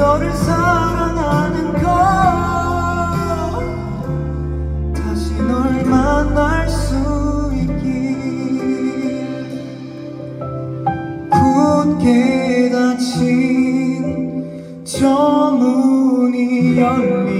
너를 사랑하는 걸 다시 널 만날 수 있길 굳게 닫힌 저 문이 열리